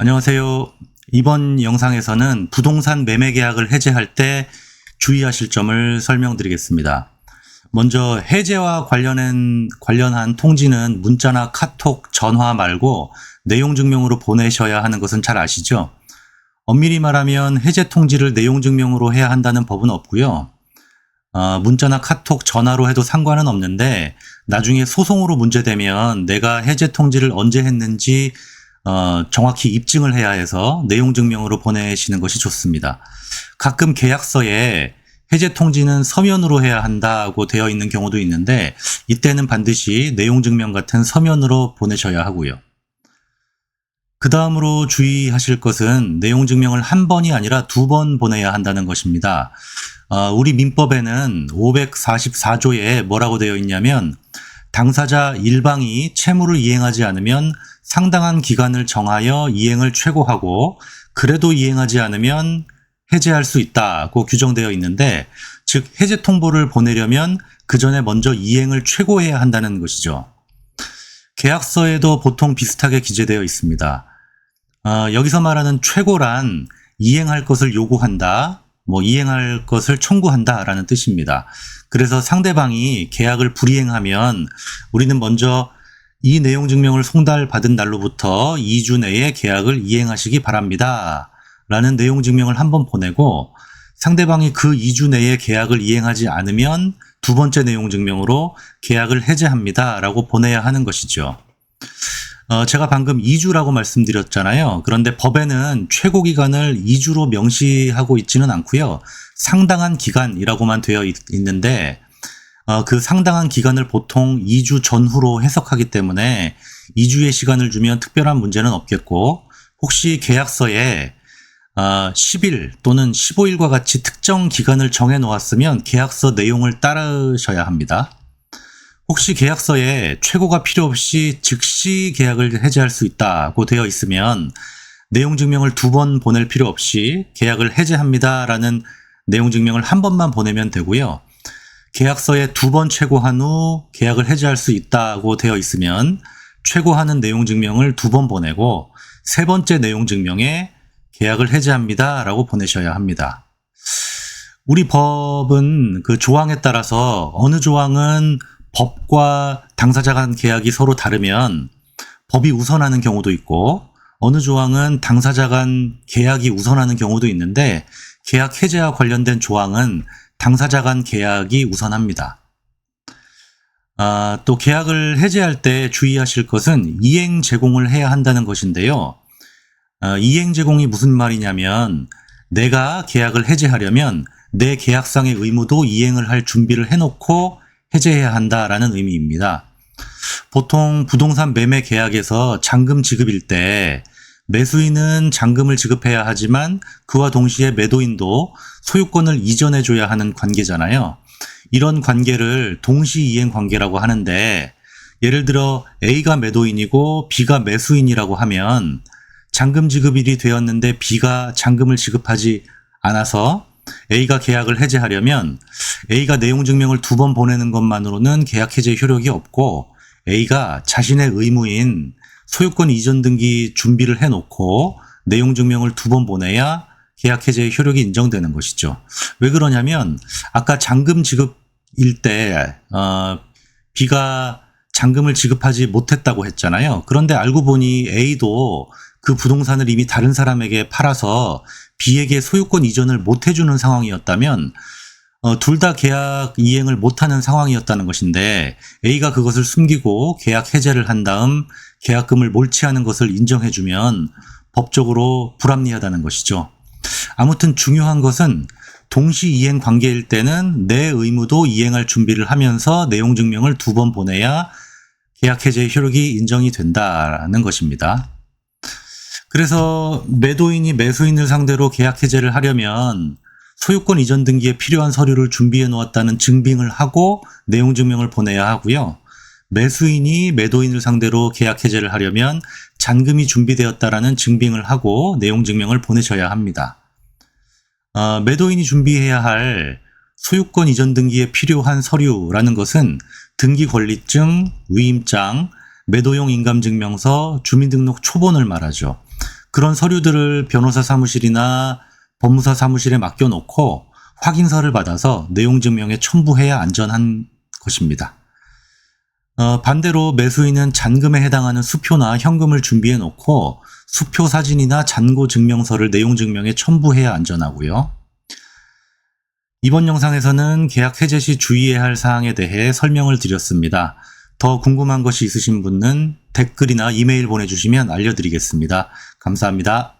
안녕하세요. 이번 영상에서는 부동산 매매 계약을 해제할 때 주의하실 점을 설명드리겠습니다. 먼저 해제와 관련한, 관련한 통지는 문자나 카톡, 전화 말고 내용 증명으로 보내셔야 하는 것은 잘 아시죠? 엄밀히 말하면 해제 통지를 내용 증명으로 해야 한다는 법은 없고요. 어, 문자나 카톡, 전화로 해도 상관은 없는데 나중에 소송으로 문제되면 내가 해제 통지를 언제 했는지 어, 정확히 입증을 해야 해서 내용 증명으로 보내시는 것이 좋습니다. 가끔 계약서에 해제 통지는 서면으로 해야 한다고 되어 있는 경우도 있는데 이때는 반드시 내용 증명 같은 서면으로 보내셔야 하고요. 그 다음으로 주의하실 것은 내용 증명을 한 번이 아니라 두 번 보내야 한다는 것입니다. 어, 우리 민법에는 544조에 뭐라고 되어 있냐면 당사자 일방이 채무를 이행하지 않으면 상당한 기간을 정하여 이행을 최고하고 그래도 이행하지 않으면 해제할 수 있다고 규정되어 있는데 즉 해제 통보를 보내려면 그 전에 먼저 이행을 최고해야 한다는 것이죠. 계약서에도 보통 비슷하게 기재되어 있습니다. 어, 여기서 말하는 최고란 이행할 것을 요구한다, 뭐 이행할 것을 청구한다라는 뜻입니다. 그래서 상대방이 계약을 불이행하면 우리는 먼저 이 내용 증명을 송달받은 날로부터 2주 내에 계약을 이행하시기 바랍니다. 라는 내용 증명을 한 번 보내고 상대방이 그 2주 내에 계약을 이행하지 않으면 두 번째 내용 증명으로 계약을 해제합니다. 라고 보내야 하는 것이죠. 어, 제가 방금 2주라고 말씀드렸잖아요. 그런데 법에는 최고 기간을 2주로 명시하고 있지는 않고요. 상당한 기간이라고만 되어 있, 있는데 어, 그 상당한 기간을 보통 2주 전후로 해석하기 때문에 2주의 시간을 주면 특별한 문제는 없겠고 혹시 계약서에 어, 10일 또는 15일과 같이 특정 기간을 정해 놓았으면 계약서 내용을 따르셔야 합니다. 혹시 계약서에 최고가 필요 없이 즉시 계약을 해제할 수 있다고 되어 있으면 내용 증명을 두 번 보낼 필요 없이 계약을 해제합니다라는 내용 증명을 한 번만 보내면 되고요. 계약서에 두 번 최고한 후 계약을 해지할 수 있다고 되어 있으면 최고하는 내용 증명을 두 번 보내고 세 번째 내용 증명에 계약을 해지합니다 라고 보내셔야 합니다. 우리 법은 그 조항에 따라서 어느 조항은 법과 당사자 간 계약이 서로 다르면 법이 우선하는 경우도 있고 어느 조항은 당사자 간 계약이 우선하는 경우도 있는데 계약 해제와 관련된 조항은 당사자 간 계약이 우선합니다. 아, 또 계약을 해제할 때 주의하실 것은 이행 제공을 해야 한다는 것인데요. 아, 이행 제공이 무슨 말이냐면 내가 계약을 해제하려면 내 계약상의 의무도 이행을 할 준비를 해놓고 해제해야 한다라는 의미입니다. 보통 부동산 매매 계약에서 잔금 지급일 때 매수인은 잔금을 지급해야 하지만 그와 동시에 매도인도 소유권을 이전해 줘야 하는 관계잖아요. 이런 관계를 동시 이행 관계라고 하는데 예를 들어 A가 매도인이고 B가 매수인이라고 하면 잔금 지급일이 되었는데 B가 잔금을 지급하지 않아서 A가 계약을 해제하려면 A가 내용 증명을 두 번 보내는 것만으로는 계약 해제 효력이 없고 A가 자신의 의무인 소유권 이전 등기 준비를 해놓고 내용 증명을 두 번 보내야 계약 해제의 효력이 인정되는 것이죠. 왜 그러냐면 아까 잔금 지급일 때 어, B가 잔금을 지급하지 못했다고 했잖아요. 그런데 알고 보니 A도 그 부동산을 이미 다른 사람에게 팔아서 B에게 소유권 이전을 못 해주는 상황이었다면 어, 둘 다 계약 이행을 못하는 상황이었다는 것인데 A가 그것을 숨기고 계약 해제를 한 다음 계약금을 몰치하는 것을 인정해주면 법적으로 불합리하다는 것이죠. 아무튼 중요한 것은 동시 이행 관계일 때는 내 의무도 이행할 준비를 하면서 내용 증명을 두 번 보내야 계약 해제의 효력이 인정이 된다는 것입니다. 그래서 매도인이 매수인을 상대로 계약 해제를 하려면 소유권 이전 등기에 필요한 서류를 준비해 놓았다는 증빙을 하고 내용 증명을 보내야 하고요. 매수인이 매도인을 상대로 계약 해제를 하려면 잔금이 준비되었다라는 증빙을 하고 내용 증명을 보내셔야 합니다. 어, 매도인이 준비해야 할 소유권 이전 등기에 필요한 서류라는 것은 등기 권리증, 위임장, 매도용 인감증명서, 주민등록 초본을 말하죠. 그런 서류들을 변호사 사무실이나 법무사 사무실에 맡겨놓고 확인서를 받아서 내용 증명에 첨부해야 안전한 것입니다. 어, 반대로 매수인은 잔금에 해당하는 수표나 현금을 준비해 놓고 수표 사진이나 잔고 증명서를 내용 증명에 첨부해야 안전하고요. 이번 영상에서는 계약 해제 시 주의해야 할 사항에 대해 설명을 드렸습니다. 더 궁금한 것이 있으신 분은 댓글이나 이메일 보내주시면 알려드리겠습니다. 감사합니다.